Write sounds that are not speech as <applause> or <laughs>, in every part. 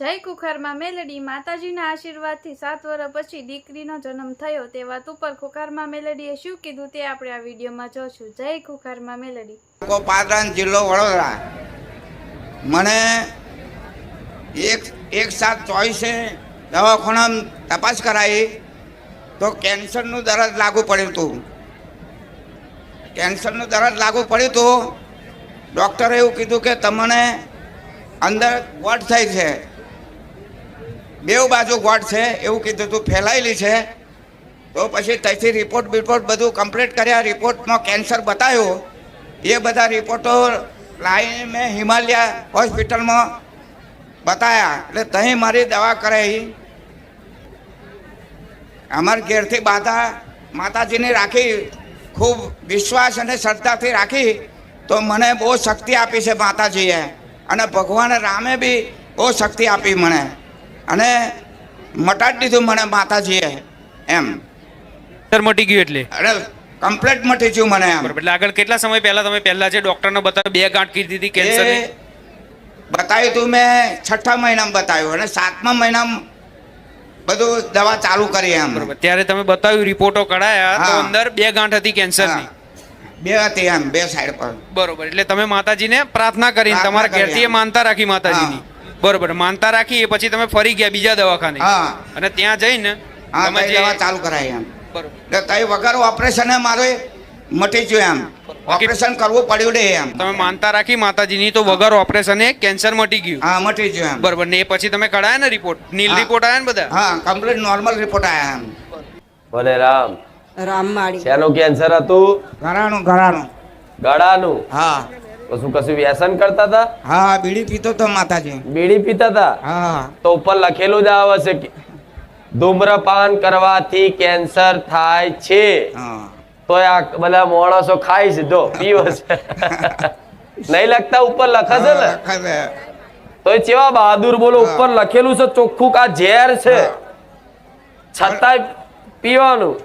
જય કુખારમાં મેલડી માતાજીના આશીર્વાદથી સાત વર્ષ પછી દીકરીનો જન્મ થયો તે વાત ઉપર કુખારમાં મેલડીએ શું કીધું તે આપણે આ વિડીયોમાં જોશું. જય કુખારમાં મેલડી. કો જિલ્લો વડોદરા. મને એક એક સાત ચોવીસે દવાખાનામાં તપાસ કરાવી તો કેન્સરનું દરદ લાગુ પડ્યું હતું. કેન્સરનું દરદ લાગુ પડ્યું હતું ડૉક્ટરે એવું કીધું કે તમને અંદર ગોઠ થઈ છે. બેઉ બાજુ ગોઠ છે, એવું કીધું હતું ફેલાયેલી છે. તો પછી ત્યાંથી રિપોર્ટ બિપોર્ટ બધું કમ્પ્લીટ કર્યા. રિપોર્ટમાં કેન્સર બતાવ્યું એ બધા રિપોર્ટો લાવીને મેં હિમાલયા હોસ્પિટલમાં બતાવ્યા એટલે તહીં મારી દવા કરાવી અમારા ઘેરથી બાધા માતાજીને રાખી, ખૂબ વિશ્વાસ અને શ્રદ્ધાથી રાખી. તો મને બહુ શક્તિ આપી છે માતાજીએ. અને ભગવાન રામે બી બહુ શક્તિ આપી મને. અને મટાડી દીધું મને માતાજીએ એમ. સર મટી ગયું એટલે? અરે કમ્પ્લેટ મટી ગયું મને એમ. એટલે આગળ કેટલા સમય પહેલા તમે પહેલા જે ડોક્ટરને બતાવ્યું બે ગાંઠ કીધી હતી કેન્સર બતાવ્યું તું મેં છઠ્ઠા મહિનામાં બતાવ્યું અને સાતમા મહિનામાં બધું દવા ચાલુ કરી એમ. ત્યારે તમે બતાવ્યું રિપોર્ટો કઢાયા તો અંદર બે ગાંઠ હતી કેન્સરની. બે હતી એમ બે સાઈડ પર. બરોબર એટલે તમે માતાજીને પ્રાર્થના કરી તમારા ઘેરથી એ માનતા રાખી માતાજીની. બરોબર માનતા રાખી એ પછી તમે ફરી ગયા બીજા દવાખાને. હા. અને ત્યાં જઈને હા તમે જે દવા ચાલુ કરાય એમ. બરોબર. એટલે તઈ વગર ઓપરેશન મારે મટી ગયું એમ. ઓપરેશન કરવું પડ્યું ને એમ. તમે માનતા રાખી માતાજીની તો વગર ઓપરેશને કેન્સર મટી ગયું. હા મટી ગયું એમ. બરોબર ને એ પછી તમે કઢાયા ને રિપોર્ટ નીલ હા. રિપોર્ટ આયા ને બધા? હા કમ્પ્લીટ નોર્મલ રિપોર્ટ આયા એમ. ભલે રામ. રામમાળી શેનું કેન્સર હતું? ઘરાનું ઘરાનું ગળાનું? હા. તો શું કશું વ્યસન કરતા હતા? હા બીડી પીતો તો માતાજી. બીડી પીતા હતા? હા તો ઉપર લખેલું જ આવે છે કે ધૂમ્રપાન કરવાથી કેન્સર થાય છે. તો આ બધા માણસો ખાય છે જો પીવો છે. <laughs> નહીં લખતા ઉપર લખે છે ને. તો એ ચેવા બહાદુર બોલો ઉપર લખેલું છે ચોખ્ખું કા આ ઝેર છે? છતાંય પીવાનું.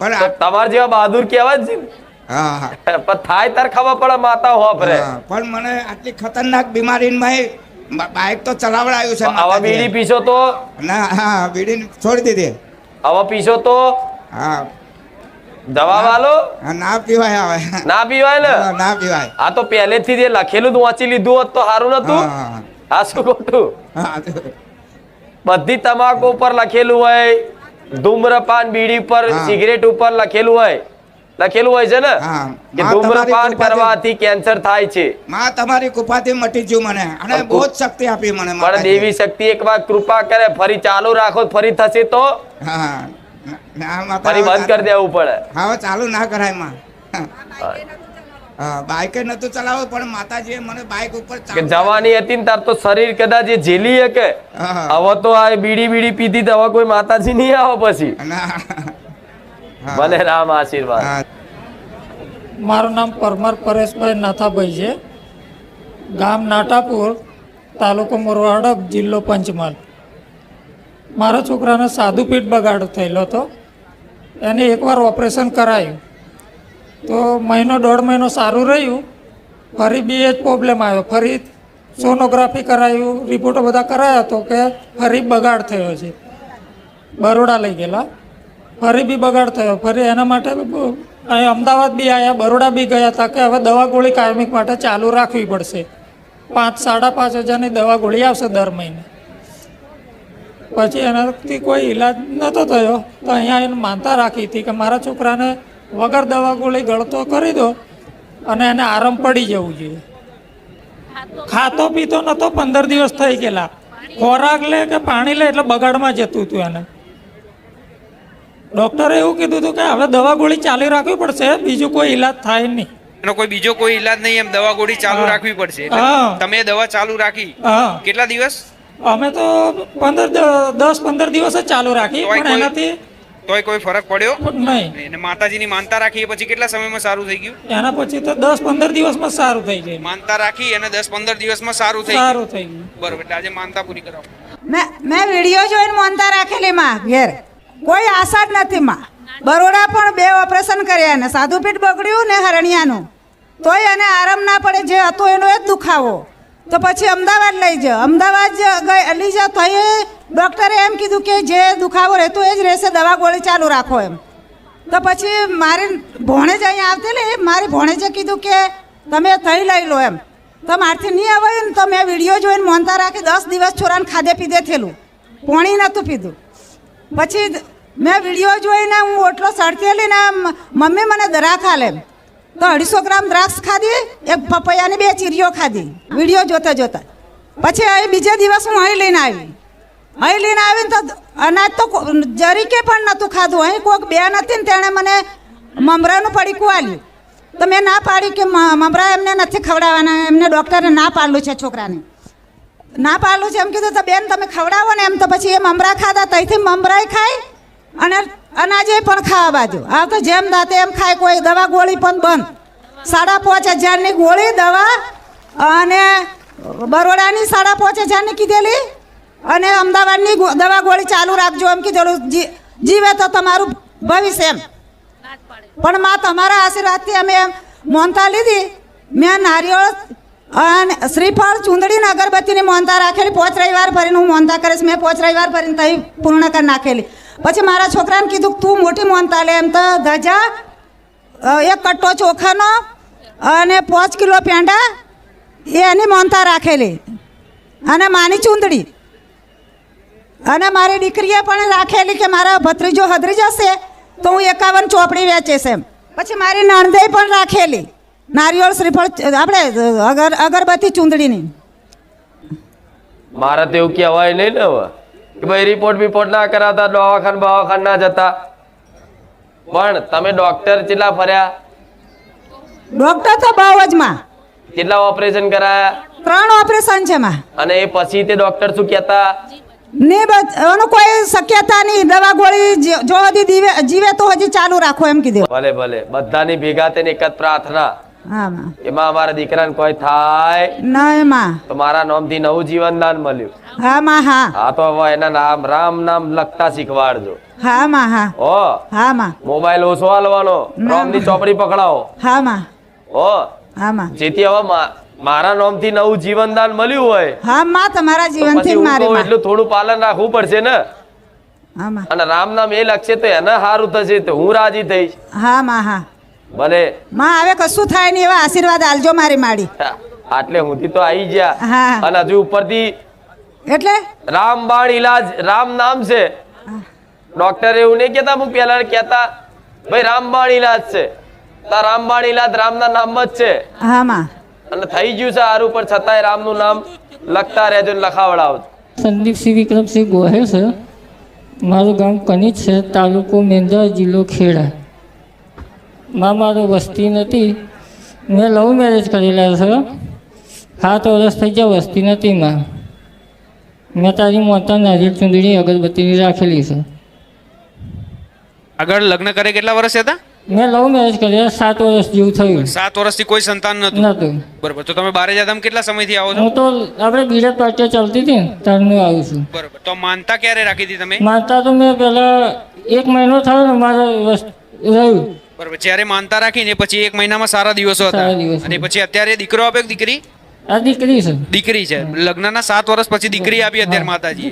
પણ તમારા જેવા બહાદુર કહેવાય જ છે. હા હા. <laughs> પણ થાય તાર ખબર પડે માતા હો આપણે પણ મને આટલી ખતરનાક બીમારીમાં બાઇક તો ચલાવડાયું છે આવા બીડી પીશો તો? ના હા બીડી છોડી દીધી. આવા પીશો તો? હા. દવા વાલો? ના પીવાય આવે ના પીવાય ને? ના પીવાય. આ તો પહેલેથી જે લખેલું વાંચી લીધું હોત તો સારું નતું. હા, આ શું ખોટું? બધી તમાકુ ઉપર લખેલું હોય ધૂમ્રપાન બીડી ઉપર સિગરેટ ઉપર લખેલું હોય. લખેલું હોય છે ને? કે ધૂમ્રપાન કરવાથી કેન્સર થાય છે. માં તમારી કૃપાથી મટી ગયું મને. અને બહુ જ શક્તિ આપી મને પણ દેવી શક્તિ એક વાર કૃપા કરે ફરી ચાલુ રાખો ફરી થશે તો? હા. ફરી બંધ કરી દેવું પડે. હા ચાલુ ના કરાયમાં. હા. બાઇકે નતું ચલાવવું પણ માતાજી મને બાઇક ઉપર કે જવાની હતી ને તાર તો શરીર કદાચ એ ઝેલી શકે. હવે તો આ બીડી બીડી પીધી તો હવે કોઈ માતાજી નહીં આવે પછી. હા. ભલે રામ આશીર્વાદ. મારું નામ પરમાર પરેશભાઈ નાથાભાઈ છે. ગામ નાટાપુર તાલુકો મોરવાડ જિલ્લો પંચમહાલ. મારા છોકરાને સાદુ પીઠ બગાડ થયેલો હતો. એને એકવાર ઓપરેશન કરાયું. તો મહિનો દોઢ મહિનો સારું રહ્યું. ફરી બી એ જ પ્રોબ્લેમ આવ્યો. ફરી સોનોગ્રાફી કરાયું રિપોર્ટો બધા કરાયા તો કે ફરી બગાડ થયો છે. બરોડા લઈ ગયેલા. ફરી બી બગાડ થયો. ફરી એના માટે અહીં અમદાવાદ બી આવ્યા બરોડા બી ગયા હતા કે હવે દવા ગોળી કાયમિક માટે ચાલુ રાખવી પડશે. પાંચ, સાડા પાંચ હજારની દવા ગોળી આવશે દર મહિને. પછી એનાથી કોઈ ઈલાજ નહોતો થયો. તો અહીંયા એને માનતા રાખી હતી કે મારા છોકરાને વગર દવા ગોળી ગળતો કરી દો અને એને આરામ પડી જવું જોઈએ. ખાતો પીતો નહોતો પંદર દિવસ થઈ ગયેલા. ખોરાક લે કે પાણી લે એટલે બગાડમાં જતું હતું એને. ડૉક્ટરે એવું કીધું હતું કે હવે દવા ગોળી ચાલુ રાખવી પડશે બીજું કોઈ ઈલાજ થાય નહીં. એનો કોઈ બીજો કોઈ ઈલાજ નહીં એમ દવા ગોળી ચાલુ રાખવી પડશે. તમે દવા ચાલુ રાખી. કેટલા દિવસ? અમે તો પંદર દસ પંદર દિવસ જ ચાલુ રાખી પણ એનાથી તોય કોઈ ફરક પડ્યો? નહીં. અને માતાજીની માનતા રાખી એ પછી કેટલા સમયમાં સારું થઈ ગયું? એના પછી તો દસ પંદર દિવસમાં સારું થઈ ગયું. માનતા રાખી અને દસ પંદર દિવસમાં સારું થઈ સારું થઈ ગયું. બરોબર એટલે આજે માનતા પૂરી કરાવો. મેં મેં વીડિયો જોઈને માનતા રાખેલી માં ઘેર. કોઈ આશા જ નથી માં. બરોડા પણ બે ઓપરેશન કર્યા ને સાધુપીઠ બગડ્યું ને હરણિયાનું. તોય એને આરામ ના પડે, જે હતો એનો એ જ દુખાવો. તો પછી અમદાવાદ લઈ જાઓ અમદાવાદ જ લઈ જાઓ તો એ ડૉક્ટરે એમ કીધું કે જે દુખાવો રહેતો એ જ રહેશે, દવા ગોળી ચાલુ રાખો એમ. તો પછી મારી ભોણેજ અહીંયા આવતી નહીં એ મારી ભોણેજે કીધું કે તમે થઈ લઈ લો એમ. તો મારથી નહીં આવે ને તો મેં વીડિયો જોઈને મોનતા રાખી દસ દિવસ છોરાને ખાધે પીધે થયેલું પોણી નહોતું પીધું. પછી મેં વીડિયો જોઈને હું ઓટલો સડતેલી ને મમ્મી મને દ્રાક્ષ આલે તો અઢીસો ગ્રામ દ્રાક્ષ ખાધી, એક પપૈયાની બે ચીરીઓ ખાધી. વીડિયો જોતા જોતા. પછી અહીં બીજે દિવસ હું અહીં લઈને આવી. અહીં લઈને આવીને તો અનાજ તો જરીકે પણ નહોતું ખાધું. અહીં કોઈક બે નથી ને તેણે મને મમરાનું પડીકું આલ્યું. તો મેં ના પાડી કે મમરા એમને નથી ખવડાવવાના, એમને ડૉક્ટરે ના પાડલું છે છોકરાને. ના પાડલું છે એમ કીધું તો બેન તમે ખવડાવો ને એમ તો પછી એ મમરા ખાધા ત્યાંથી મમરાય ખાય અને અનાજે પણ ખાવા બાજુ. આ તો જેમ દાંતે એમ ખાય, કોઈ દવા ગોળી પણ બંધ. સાડા પાંચ હજારની ગોળી, દવા અને બરોડાની સાડા પાંચ હજારની કીધેલી. અને અમદાવાદની દવા ગોળી ચાલુ રાખજો એમ કીધેલું. જીવે તો તમારું ભવિષ્ય એમ. પણ માં તમારા આશીર્વાદથી અમે એમ મોનતા લીધી. મેં નારિયેળ અને શ્રીફળ ચૂંદડી અગરબત્તીની મોનતા રાખેલી. પોચ રવિવાર ભરીને હું મોનતા કરીશ. મેં પોચ રવિવાર ભરીને તઈ પૂર્ણ કરી નાખેલી. પછી મારા છોકરાને કીધું તું મોટી મોનતા લે એમ તો ધજા એક કટ્ટો ચોખાનો અને પાંચ કિલો પેંડા એ એની મોનતા રાખેલી. અને માની ચૂંદડી. અને મારી દીકરીએ પણ રાખેલી કે મારા ભત્રીજો હદરી જશે તો હું એકાવન ચોપડી વેચીશ એમ. પછી મારી નણંદે પણ રાખેલી. નારિયેળ શ્રીફળ, આપણે, અગર, અગરબત્તી ચૂંદડીની. મારા તો એવું કહેવાય નહીં ને હવે. કે ભાઈ રિપોર્ટ બિપોર્ટ ના કરાવતા દવાખાન બવાખાન ના જતા. પણ તમે ડોક્ટર કેટલા ફર્યા? ડૉક્ટર તો બહુ જ માં. કેટલા ઓપરેશન કરાયા? ત્રણ ઓપરેશન છે માં. અને એ પછી તે ડોક્ટર શું કહેતા? ને એનું કોઈ શક્યતા નહીં. દવા ગોળી જો હજી જીવે તો હજી ચાલુ રાખો એમ કીધું. ભલે ભલે. બધાની ભેગા તેની એક જ પ્રાર્થના. એમાં અમારા દીકરાને કોઈ થાય નહીં માં તો મારા નામથી નવું જીવન દાન મળ્યું. હા માં હા. હા તો હવે એના નામ રામ નામ લખતા શીખવાડજો. હા માં હા. ઓ હા માં. મોબાઈલ ઓછો હાલવાનો. રામની ચોપડી પકડાવો. હા માં. ઓ હા માં. જેથી હવે મારા નામથી નવું જીવન દાન મળ્યું હોય. હા માં તમારા જીવનથી મારી એટલું થોડું પાલન રાખવું પડશે ને? હા માં. અને રામ નામ એ લખશે તો એને સારું થશે તો હું રાજી થઈશ. હા માં હા. ભલે. માં હવે કશું થાય નહીં એવા આશીર્વાદ આલજો મારી માડી આટલે હુંથી તો આવી ગયા. અને હજુ ઉપરથી એટલે? રામબાણ ઈલાજ રામ નામ છે. ડોક્ટર એવું નહીં કેતા હું પેલા કેતા ભાઈ રામબાણ ઈલાજ છે. તા રામબાણ ઈલાજ રામના નામ જ છે. હા માં. અને થઈ ગયું છે સારું પર છતાંય રામનું નામ લખતા રહેજો ને લખાવડાવજો. સંદીપસિંહ વિક્રમસિંહ ગોહેલ છે. મારું ગામ કનીજ છે તાલુકો મેંદા જિલ્લો ખેડા. માં મારું વસ્તી નથી. મેં લવ મેરેજ કરેલા છે. સાત વર્ષ થઈ ગયા વસ્તી નથી માં. મેં તારી મોટા નારિયેળ ચૂંદડી અગરબત્તીની રાખેલી છે. આગળ લગ્ન કરે કેટલા વર્ષ હતા? મેં લવ મેરેજ કર્યો સાત વર્ષ જેવું થયું. સાત વર્ષથી કોઈ સંતાન નતું નતું બરોબર તો તમે બારે જાદમ કેટલા સમયથી આવો છો? હું તો આપણે બીજા પાર્ટીઓ ચાલતી હતી ત્યારનું આવું છું. બરોબર તો માનતા ક્યારે રાખી હતી તમે? માનતા તો મેં પહેલાં એક મહિનો થયો ને મારે રહ્યું. બરોબર. જ્યારે માનતા રાખીને પછી એક મહિનામાં સારા દિવસો હતા. અને પછી અત્યારે દીકરો આપે દીકરી? આ દીકરી છે. દીકરી છે. લગ્નના સાત વર્ષ પછી દીકરી આપી અત્યારે માતાજી.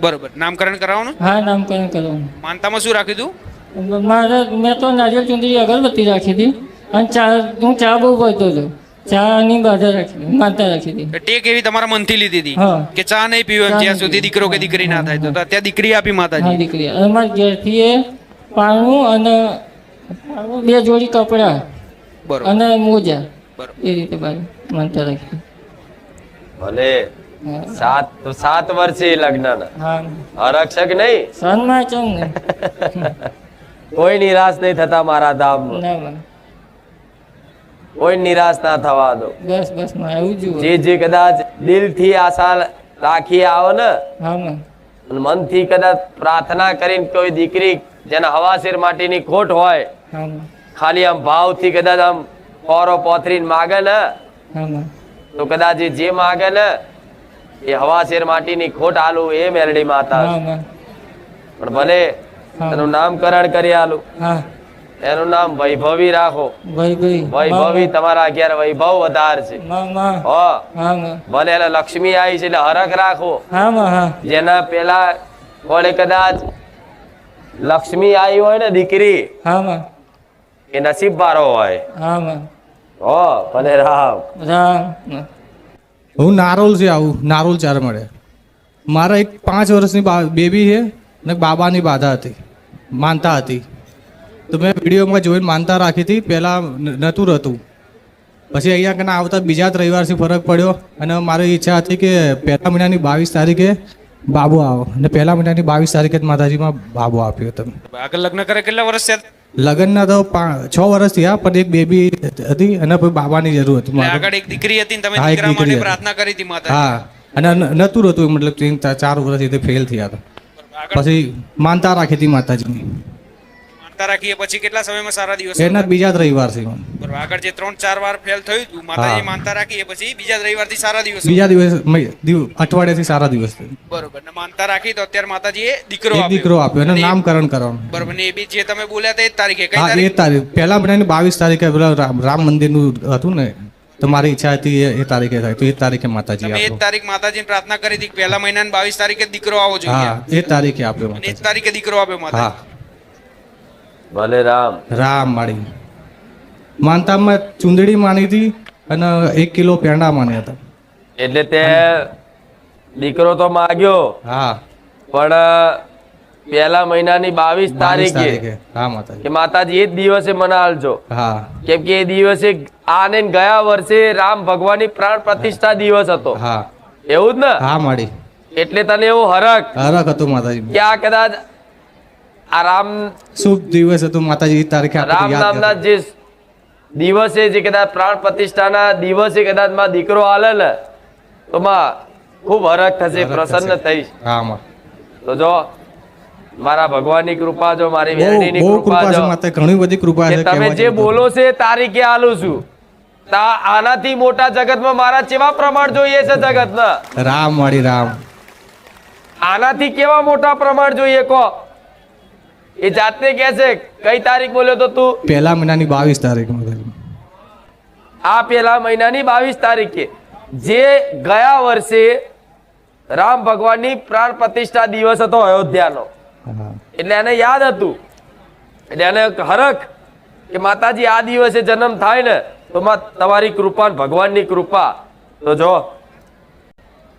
બરોબર. નામકરણ કરાવવાનું? હા નામકરણ કરાવવાનું. માનતામાં શું રાખ્યું હતું મારે મેં તો નારિયેળ ચુંદડી અગરબત્તી રાખી હતી. અને ચા હું ચા બહુ પડતો હતો. ચાની બાધા રાખી માતા રાખી હતી. ટેક એવી તમારા મનથી લીધી હતી? કે ચા નહીં પીવે ત્યાં જ્યાં સુધી દીકરો કે દીકરી ના થાય. તો અત્યારે દીકરી આપી માતાજી. દીકરી. અમારા મારા ઘેરથી એ પાણું અને બે જોડી કપડાં અને મોજા. એ રીતે બારી માનતા રાખી ભલે. સાત તો સાત વર્ષે લગ્નના. હા. આરક્ષક નહીં? સનમાં કોઈ નિરાશ નહીં થતા મારા ધામ ના કોઈ નિરાશ ના થવા દો બસ બસમાં એવું જુઓ જે જે કદાચ દિલથી આશા રાખી આવો ને મનથી કદાચ પ્રાર્થના કરીને કોઈ દીકરી જેના હવાસીર માટેની ખોટ હોય ખાલી આમ ભાવથી કદાચ આમ પોરો પોથરીને માગે ને તો કદાચ જે માગે ને એ માટી માટીની ખોટ આલું એ મેરડી માતા પણ ભલે એનું નામકરણ કરી આલું. એનું નામ વૈભવી રાખો. વૈભવી. તમારા અગિયાર વૈભવ વધાર છે. ભલે એને લક્ષ્મી આવી છે એટલે હરખ રાખો. જેના પેલા કોને કદાચ લક્ષ્મી આવી હોય ને દીકરી એ નસીબ વાળો હોય. ઓ ભલે રામ. રામ. હું નારોલથી આવું નારોલ ચાર મળે. મારા એક પાંચ વર્ષની બા- બેબી છે ને બાબાની બાધા હતી માનતા હતી. તો મેં વિડીયોમાં જોઈને માનતા રાખી હતી પહેલાં નહોતું રહેતું. પછી અહીંયા કને આવતા બીજા જ રવિવારથી ફરક પડ્યો અને મારી ઈચ્છા હતી કે પહેલા મહિનાની બાવીસ તારીખે બાબુ આવો. અને પહેલા મહિનાની બાવીસ તારીખે જ માતાજીમાં બાબુ આપ્યો તમે આગળ લગ્ન કરે કેટલા વર્ષ થયા? લગ્નના તો છ વર્ષ થયા પણ એક બેબી હતી અને પછી બાબાની જરૂર હતી. આગળ એક દીકરી હતી તમે દીકરા માટે પ્રાર્થના કરી હતી માતા હા અને નતું હતું મતલબ ચાર- વર્ષથી ફેલ થયા હતા. પછી માનતા રાખી હતી માતાજીની. માનતા રાખીએ પછી કેટલા સમયમાં સારા દિવસ એના બીજા જ રવિવારથી બરોબર આગળ જે ત્રણ ચાર વાર ફેલ થયું હતું માતાજી માનતા રાખીએ પછી બીજા જ રવિવારથી સારા દિવસ. બીજા દિવસ અઠવાડિયાથી સારા દિવસ. બરોબર ને માનતા રાખી તો અત્યારે માતાજીએ દીકરો આપ્યો. દીકરો આપ્યો અને નામકરણ કરવાનું બરોબર ને એ બી જે તમે બોલ્યા હતા એ તારીખે કઈ એ તારીખ? પહેલા બનાવીને બાવીસ તારીખે પેલા રામ મંદિર મંદિરનું હતું ને તમારી ઈચ્છા હતી એ- તારીખે થાય તો એ તારીખે માતાજી તમે એ તારીખ માતાજીને પ્રાર્થના કરી હતી પહેલા પહેલા મહિનાની બાવીસ તારીખે દીકરો આવો જોઈએ. હા એ તારીખે આપ્યો એ તારીખે દીકરો આપ્યો હા. માતા ભલે રામ. રામ માળી. માનતામાં ચુંદડી માની હતી અને એક કિલો પેંડા માન્યા હતા. એટલે તે દીકરો તો માગ્યો. હા. પણ પહેલા મહિનાની બાવીસ તારીખે કે માતાજી એ જ દિવસે મને હાલજો હા. કેમ કે એ દિવસે આને ગયા વર્ષે રામ ભગવાનની પ્રાણ પ્રતિષ્ઠા દિવસ હતો. હા. એવું જ ને? હા માળી. એટલે તને એવો હરક હરક હતું માતાજી. કે આ કદાચ આ રામ શુભ દિવસ હતો માતાજી તારીખે રામ નામના જે દિવસે જે કદાચ પ્રાણ પ્રતિષ્ઠાના દિવસે કદાચમાં દીકરો હાલે ને તો માં ખૂબ હરખ થશે પ્રસન્ન થઈશ. તો જો મારા ભગવાનની કૃપા જો મારી વેરણીની કૃપા જો. ઘણી બધી કૃપા છે તમે જે બોલો છે તારીખે આલું છું. તા આનાથી મોટા જગતમાં મારા કેવા પ્રમાણ જોઈએ છે જગતના? ના રામ વાળી રામ. આનાથી કેવા મોટા પ્રમાણ જોઈએ કો એ જાતે કહે છે કઈ તારીખ બોલ્યો તો તું? પહેલા મહિનાની બાવીસ તારીખ આ પહેલા મહિનાની બાવીસ તારીખે. જે ગયા વર્ષે રામ ભગવાનની પ્રાણ પ્રતિષ્ઠા દિવસ હતો અયોધ્યાનો. એટલે એને યાદ હતું. એટલે એને હરખ કે માતાજી આ દિવસે જન્મ થાય ને તો તમારી કૃપા ને ભગવાનની કૃપા. તો જો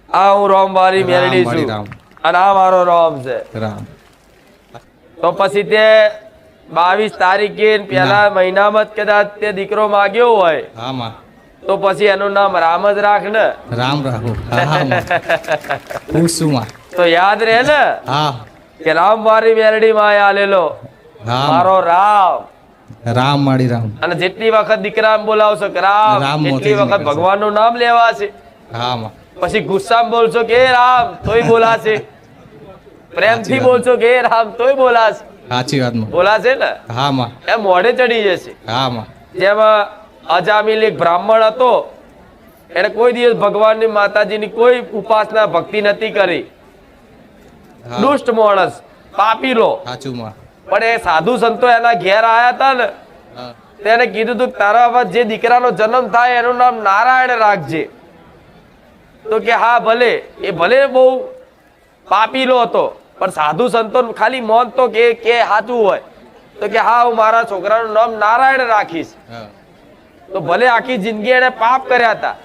આ હું રોમ વાળી મેળવી મેળડી છું. રામ. અને આ મારો રોમ છે. રામ. તો પછી તે બાવીસ તારીખે પહેલા મહિનામાં જ કદાચ તે દીકરો માગ્યો હોય હા તો પછી એનું નામ રામ જ રાખ ને. રામ રાખો તો યાદ રહે ને? હા. કે રામ મારી મેરડી માં આલેલો. મારો રામ. રામ માળી રામ. અને જેટલી વખત દીકરા બોલાવશો કે રામ એટલી વખત ભગવાનનું નામ લેવાશે. હા માં. પછી ગુસ્સામાં બોલશો કે રામ તોય બોલાશે. પ્રેમથી. બોલશો કે હે રામ તોય બોલાશ. સાચી વાત બોલાશે ને? હા માં. એમ મોઢે ચડી જશે. હા માં. જેમાં અજામિલ એક બ્રાહ્મણ હતો એને કોઈ દિવસ ભગવાનની માતાજીની કોઈ ઉપાસના ભક્તિ નથી કરી. દુષ્ટ માણસ પાપીલો. સાચું માં. પણ એ સાધુ સંતો એના ઘેર આયા હતા ને તેને કીધું તું તારા બાદ જે દીકરાનો જન્મ થાય એનું નામ નારાયણ રાખજે. તો કે હા ભલે. એ ભલે બહુ પાપીલો હતો પણ સાધુ સંતો ખાલી મોન તો કે કે સાચું હોય. તો કે હા હું મારા છોકરાનું નામ નારાયણ રાખીશ. તો ભલે આખી જિંદગી એને પાપ કર્યા હતા.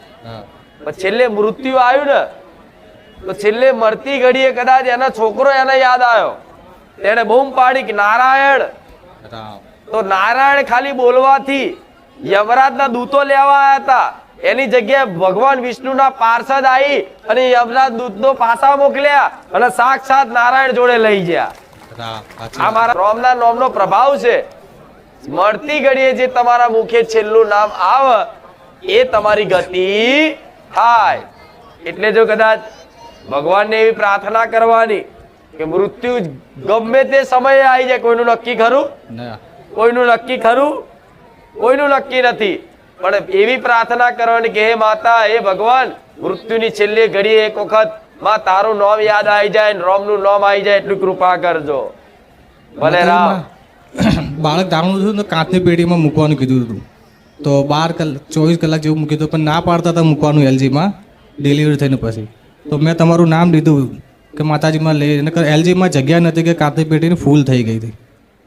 પણ છેલ્લે મૃત્યુ આવ્યું ને તો છેલ્લે મરતી ઘડીએ કદાચ એના છોકરો એને યાદ આવ્યો. તેને બૂમ પાડી કે નારાયણ. તો નારાયણ ખાલી બોલવાથી યમરાજના દૂતો લેવા આવ્યા હતા. એની જગ્યાએ ભગવાન વિષ્ણુના પાર્ષદ આવી અને યમરાજ દૂધનો પાસા મોકલ્યા અને સાક્ષાત નારાયણ જોડે લઈ ગયા. આ મારા રોમના નોમનો પ્રભાવ છે. મળતી ઘડીએ જે તમારા મુખે છેલ્લું નામ આવે એ તમારી ગતિ થાય. એટલે જો કદાચ ભગવાનને એવી પ્રાર્થના કરવાની કે મૃત્યુ ગમે તે સમયે આવી જાય કોઈનું નક્કી ખરું? કોઈનું નક્કી ખરું? કોઈનું નક્કી નથી. પણ એવી પ્રાર્થના કરવાની કે હે માતા હે ભગવાન મૃત્યુની છેલ્લી ઘડીએ એક વખતમાં તારું નામ યાદ આવી જાય ને રોમનું નામ આવી જાય એટલી કૃપા કરજો. ભલે રામ. <coughs> બાળક ધારણું હતું કાચની પેટીમાં મૂકવાનું કીધું હતું. તો બાર કલાક ચોવીસ કલાક જેવું મૂક્યું હતું પણ ના પાડતા હતા મૂકવાનું એલજીમાં ડિલિવરી થઈને પછી. તો મેં તમારું નામ લીધું કે માતાજીમાં લઈ એલજીમાં જગ્યા નથી કે કાચની પેટીની ફૂલ થઈ ગઈ હતી.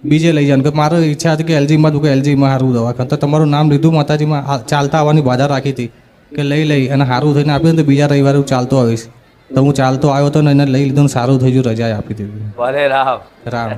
બીજે લઈ જવાનું કે મારો ઈચ્છા હતી કે એલજીમાં કે એલજીમાં સારું દવાખાનું તો તમારું નામ લીધું માતાજીમાં ચાલતા આવવાની બાધા રાખી હતી કે લઈ લઈ અને સારું થઈને આપ્યું તો બીજા રવિવારે હું ચાલતો આવીશ. તો હું ચાલતો આવ્યો હતો ને એને લઈ લીધું સારું થઈ ગયું રજા આપી દીધી. ભલે રામ. રામ.